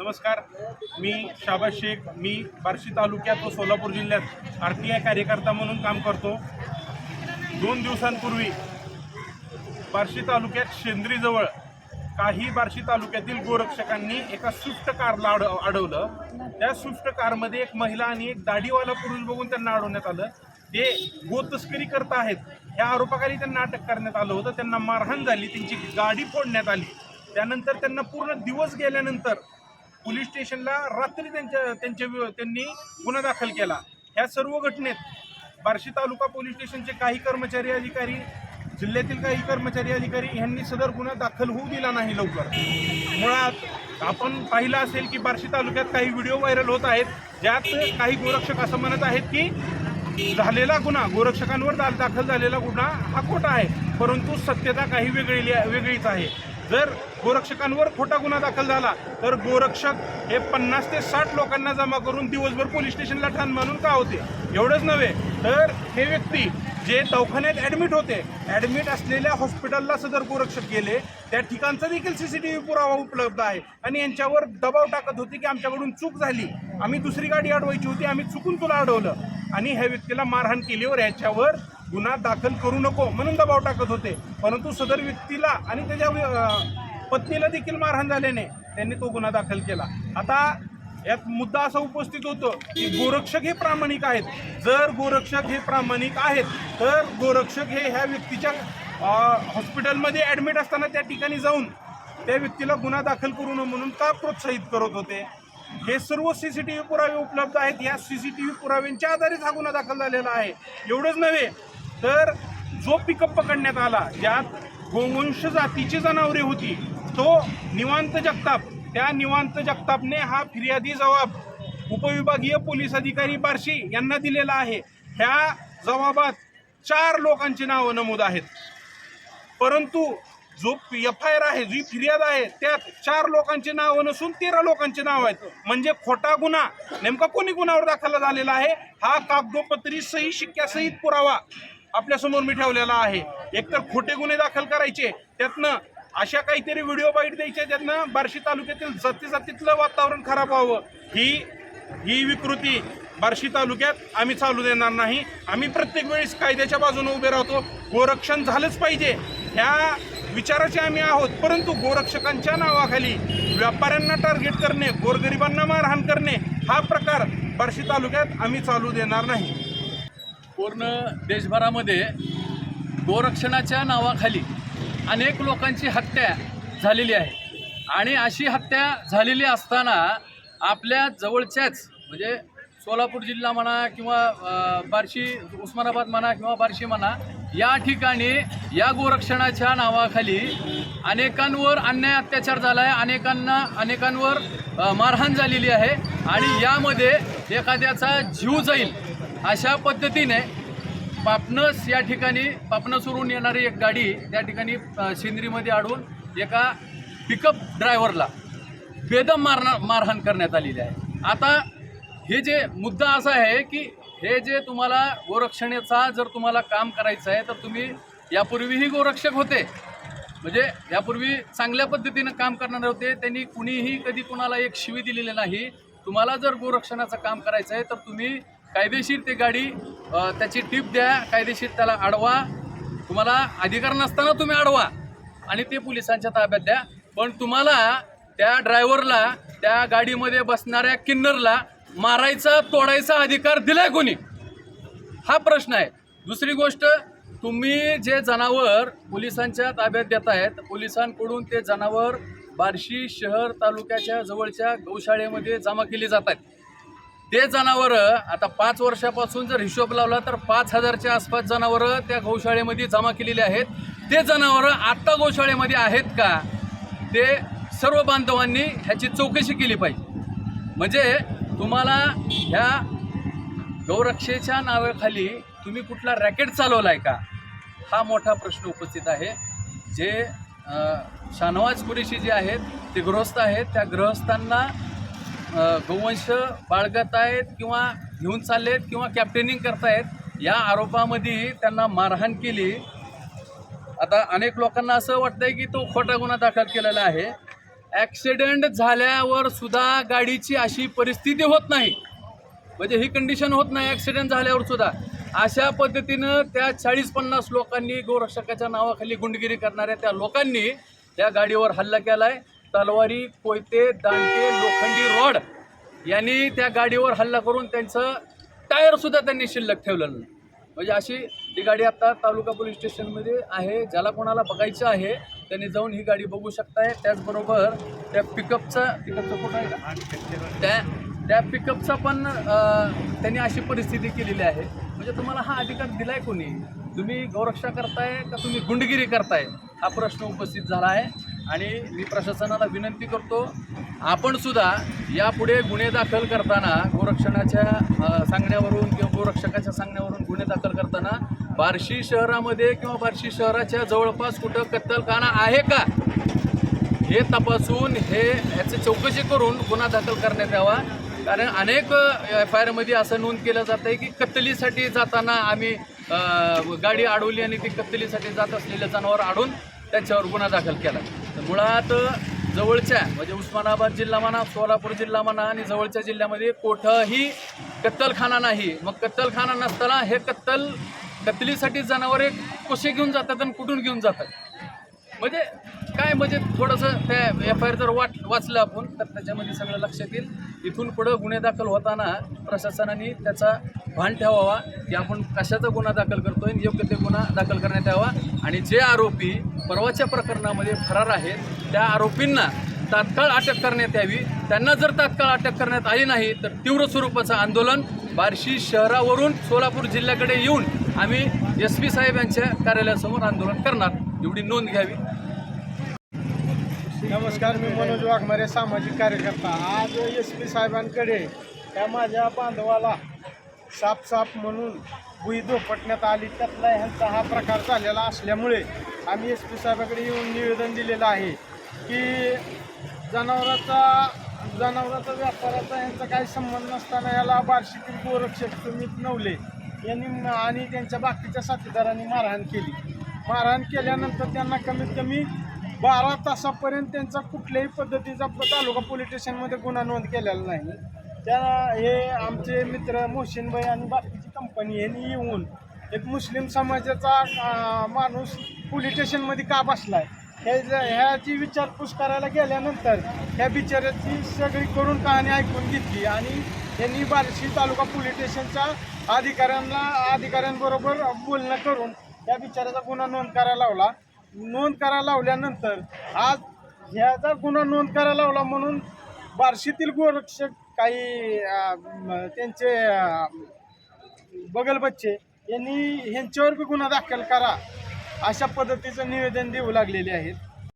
नमस्कार. मी शाबाज शेख. मी बार्शी तालुक्यात व सोलापूर जिल्ह्यात आर टी आय कार्यकर्ता म्हणून काम करतो. दोन दिवसांपूर्वी बार्शी तालुक्यात शेंद्रीजवळ काही बार्शी तालुक्यातील गोरक्षकांनी एका स्विफ्ट कारला अड अडवलं. त्या स्विफ्ट कारमध्ये एक महिला आणि एक दाढीवाला पुरुष बघून त्यांना अडवण्यात आलं. ते गोतस्करी करत आहेत. या आरोपाखाली त्यांना अटक करण्यात आलं होतं. त्यांना मारहाण झाली. त्यांची गाडी फोडण्यात आली. त्यानंतर त्यांना पूर्ण दिवस गेल्यानंतर पोलीस स्टेशनला रात्री त्यांच्या त्यांच्या त्यांनी गुन्हा दाखल केला. ह्या सर्व घटनेत बार्शी तालुका पोलीस स्टेशनचे काही कर्मचारी अधिकारी जिल्ह्यातील काही कर्मचारी अधिकारी यांनी सदर गुन्हा दाखल होऊ दिला नाही लवकर. मुळात आपण पाहिलं असेल की बार्शी तालुक्यात काही व्हिडिओ व्हायरल होत आहेत ज्यात काही गोरक्षक असं म्हणत आहेत की झालेला गुन्हा गोरक्षकांवर दाखल झालेला गुन्हा हा खोटा आहे परंतु सत्यता काही वेगळी वेगळीच आहे. जर गोरक्षकांवर खोटा गुन्हा दाखल झाला तर गोरक्षक हे पन्नास ते साठ लोकांना जमा करून दिवसभर पोलीस स्टेशनला ठाण मानून का होते? एवढंच नव्हे तर हे व्यक्ती जे दवाखान्यात ॲडमिट होते ॲडमिट असलेल्या हॉस्पिटलला सदर गोरक्षक गेले त्या ठिकाणचा देखील सी सी टी व्ही पुरावा उपलब्ध आहे. आणि यांच्यावर दबाव टाकत होते की आमच्याकडून चूक झाली. आम्ही दुसरी गाडी अडवायची होती आम्ही चुकून तुला अडवलं. आणि ह्या व्यक्तीला मारहाण केल्यावर याच्यावर गुन्हा दाखल करू नको म्हणून दबाव टाकत होते. परंतु सदर व्यक्तीला आणि त्याच्या पत्नीला देखील मारहाण झाल्याने त्यांनी तो गुन्हा दाखल केला. आता यात मुद्दा असा उपस्थित होतो की गोरक्षक हे प्रामाणिक आहेत. जर गोरक्षक हे प्रामाणिक आहेत तर गोरक्षक हे ह्या व्यक्तीच्या हॉस्पिटलमध्ये ॲडमिट असताना त्या ठिकाणी जाऊन त्या व्यक्तीला गुन्हा दाखल करू नये म्हणून का प्रोत्साहित करत होते? हे सर्व सी सी टी व्ही पुरावे उपलब्ध आहेत. या व्ही पुराव्यांच्या आधारेच हा गुन्हा दाखल झालेला आहे. एवढंच नव्हे तर जो पिकअप पकडण्यात आला ज्यात गोवंश जातीची जनावरे होती तो निवांत जगताप त्या निवांत जगतापने हा फिर्यादी जबाब उपविभागीय पोलीस अधिकारी बार्शी यांना दिलेला आहे. ह्या जबाबात चार लोकांची नावं नमूद आहेत. परंतु जो एफ आय आर आहे जी फिर्याद आहे त्यात चार लोकांची नावं नसून तेरा लोकांची नाव आहेत. म्हणजे खोटा गुन्हा नेमका कोणी गुन्ह्यावर दाखल झालेला आहे हा कागदोपत्री सही शिक्क्यासहित पुरावा. आपल्यासमोर मी ठेवलेला आहे. एकतर खोटे गुन्हे दाखल करायचे त्यातनं अशा काहीतरी व्हिडिओ बाईट द्यायचे त्यातनं बार्शी तालुक्यातील जाती जातीतलं वातावरण खराब व्हावं. ही ही विकृती बार्शी तालुक्यात आम्ही चालू देणार नाही. आम्ही प्रत्येक वेळेस कायद्याच्या बाजूने उभे राहतो. गोरक्षण झालंच पाहिजे. ह्या विचाराचे आम्ही आहोत परंतु गोरक्षकांच्या नावाखाली व्यापाऱ्यांना टार्गेट करणे गोरगरिबांना मारहाण करणे हा प्रकार बार्शी तालुक्यात आम्ही चालू देणार नाही. पूर्ण देशभरामध्ये गोरक्षणाच्या नावाखाली अनेक लोकांची हत्या झालेली आहे. आणि अशी हत्या झालेली असताना आपल्या जवळच्याच म्हणजे सोलापूर जिल्हा म्हणा किंवा बार्शी उस्मानाबाद म्हणा किंवा बार्शी म्हणा या ठिकाणी या गोरक्षणाच्या नावाखाली अनेकांवर अन्याय अत्याचार झाला आहे अनेकांना अनेकांवर मारहाण झालेली आहे. आणि यामध्ये एखाद्याचा जीव जाईल अशा पद्धतीने पापनस या ठिकाणी पापनसवरून येणारी एक गाडी त्या ठिकाणी अ, शेंद्रीमध्ये अडवून एका पिकअप ड्रायव्हरला बेदम मारणार मारहाण करण्यात आलेली आहे. आता हे जे मुद्दा असा आहे की हे जे तुम्हाला गोरक्षणाचा जर तुम्हाला काम करायचं आहे तर तुम्ही यापूर्वीही गोरक्षक होते. म्हणजे यापूर्वी चांगल्या पद्धतीनं काम करणारे होते त्यांनी कुणीही कधी कुणाला एक शिवी दिलेली नाही. तुम्हाला जर गोरक्षणाचं काम करायचं आहे तर तुम्ही कायदेशीर ती गाडी त्याची टीप द्या कायदेशीर त्याला अडवा. तुम्हाला अधिकार नसताना तुम्ही अडवा आणि ते पोलिसांच्या ताब्यात द्या. पण तुम्हाला त्या ड्रायव्हरला त्या गाडीमध्ये बसणाऱ्या किन्नरला मारायचा तोडायचा अधिकार दिलाय कोणी? हा प्रश्न आहे. दुसरी गोष्ट तुम्ही जे जनावर पोलिसांच्या ताब्यात देत आहेत पोलिसांकडून ते जनावर बार्शी शहर तालुक्याच्या जवळच्या गौशाळेमध्ये जमा केली जात आहेत. ते जनावरं आता पाच वर्षापासून जर हिशोब लावला तर पाच हजारच्या आसपास जनावरं त्या गौशाळेमध्ये जमा केलेली आहेत. ते जनावरं आत्ता गौशाळेमध्ये आहेत का? ते सर्व बांधवांनी ह्याची चौकशी केली पाहिजे. म्हणजे तुम्हाला ह्या गौरक्षेच्या नावाखाली तुम्ही कुठला रॅकेट चालवला आहे का? हा मोठा प्रश्न उपस्थित आहे. जे शानवाज कुरेशी जे आहेत ते गृहस्थ आहेत. त्या गृहस्थांना गोवंश बाळगत आहेत किंवा घेऊन चाललेत किंवा कॅप्टेनिंग करतायत या आरोपामध्ये त्यांना मारहाण केली. आता अनेक लोकांना असं वाटतंय की तो खोटा गुन्हा दाखल केलेला आहे. ॲक्सिडेंट झाल्यावर सुद्धा गाडीची अशी परिस्थिती होत नाही. म्हणजे ही कंडिशन होत नाही ॲक्सिडेंट झाल्यावर सुद्धा. अशा पद्धतीनं त्या चाळीस पन्नास लोकांनी गोरक्षकाच्या नावाखाली गुंडगिरी करणाऱ्या त्या लोकांनी त्या गाडीवर हल्ला केला आहे तलवारी कोयते दांडके लोखंडी रॉड यांनी त्या गाडीवर हल्ला करून त्यांचं टायरसुद्धा त्यांनी शिल्लक ठेवलेलं नाही. म्हणजे अशी ती गाडी आता तालुका पोलीस स्टेशनमध्ये आहे. ज्याला कोणाला बघायचं आहे त्यांनी जाऊन ही गाडी बघू शकताय. त्याचबरोबर त्या पिकअपचा पिकअपचा कुठं आहे? त्या त्या पिकअपचा पण त्यांनी अशी परिस्थिती केलेली आहे. म्हणजे तुम्हाला हा अधिकार दिलाय कोणी? तुम्ही गौरक्षा करताय का तुम्ही गुंडगिरी करताय? हा प्रश्न उपस्थित झाला आहे. आणि मी प्रशासनाला विनंती करतो आपणसुद्धा यापुढे गुन्हे दाखल करताना गोरक्षणाच्या सांगण्यावरून किंवा गोरक्षकाच्या सांगण्यावरून गुन्हे दाखल करताना बार्शी शहरामध्ये किंवा बार्शी शहराच्या जवळपास कुठं कत्तलखाना आहे का? हे तपासून हे याची चौकशी करून गुन्हा दाखल करण्यात यावा. कारण अनेक एफ आय आरमध्ये असं नोंद केलं जातं आहे की कत्तलीसाठी जाताना आम्ही गाडी अडवली आणि ती कत्तलीसाठी जात असलेले जनावर अडून त्यांच्यावर गुन्हा दाखल केला. तर मुळात जवळच्या म्हणजे उस्मानाबाद जिल्हा म्हणा सोलापूर जिल्हा म्हणा आणि जवळच्या जिल्ह्यामध्ये कुठंही कत्तलखाना नाही. मग कत्तलखाना नसताना हे कत्तल कत्तलीसाठी जनावरे कसे घेऊन जातात आणि कुठून घेऊन जातात. म्हणजे काय म्हणजे थोडंसं त्या एफ आय आर जर वाट वाचलं आपण तर त्याच्यामध्ये सगळं लक्षात येईल. इथून पुढं गुन्हे दाखल होताना प्रशासनाने त्याचा भान ठेवावा की आपण कशाचा गुन्हा दाखल करतोय आणि योग्य ते गुन्हा दाखल करण्यात यावा. आणि जे आरोपी परवाच्या प्रकरणामध्ये फरार आहेत. त्या आरोपींना तात्काळ अटक करण्यात यावी. त्यांना जर तात्काळ अटक करण्यात आली नाही तर तीव्र स्वरूपाचं आंदोलन बार्शी शहरावरून सोलापूर जिल्ह्याकडे येऊन आम्ही एस पी साहेब यांच्या कार्यालयासमोर आंदोलन करणार. एवढी नोंद घ्यावी. नमस्कार मी मनोज वाघमारे सामाजिक कार्यकर्ता. आज एस पी साहेबांकडे त्या माझ्या बांधवाला साप साप म्हणून भुई धोपटण्यात आली. त्यातला ह्यांचा हा प्रकार झालेला असल्यामुळे आम्ही एस पी साहेबाकडे येऊन निवेदन दिलेलं आहे की जनावराचा जनावराचा व्यापाराचा यांचा काही संबंध नसताना याला बार्शीतील गोरक्षक सुमित नवले यांनी आणि त्यांच्या बाकीच्या साथीदारांनी मारहाण केली. मारहाण केल्यानंतर त्यांना कमीत कमी बारा तासापर्यंत त्यांचा कुठल्याही पद्धतीचा तालुका पोलीस स्टेशनमध्ये गुन्हा नोंद केलेला नाही. त्या हे आमचे मित्र मोहसिनभाई आणि बाकीची कंपनी यांनी येऊन एक मुस्लिम समाजाचा माणूस पोलीस स्टेशनमध्ये का बसलाय? हे ह्याची विचारपूस करायला गेल्यानंतर ह्या बिचाऱ्याची सगळी करून कहाणी ऐकून घेतली आणि यांनी बार्शी तालुका पोलीस स्टेशनच्या अधिकाऱ्यांना अधिकाऱ्यांबरोबर बोलणं करून त्या बिचाऱ्याचा गुन्हा नोंद करायला लावला. नोंद करायला लावल्यानंतर आज ह्याचा गुन्हा नोंद करायला लावला म्हणून बार्शीतील गोरक्षक काही त्यांचे बगल बच्चे यांनी ह्यांच्यावर बी गुन्हा दाखल करा अशा पद्धतीचं निवेदन देऊ लागलेले आहेत.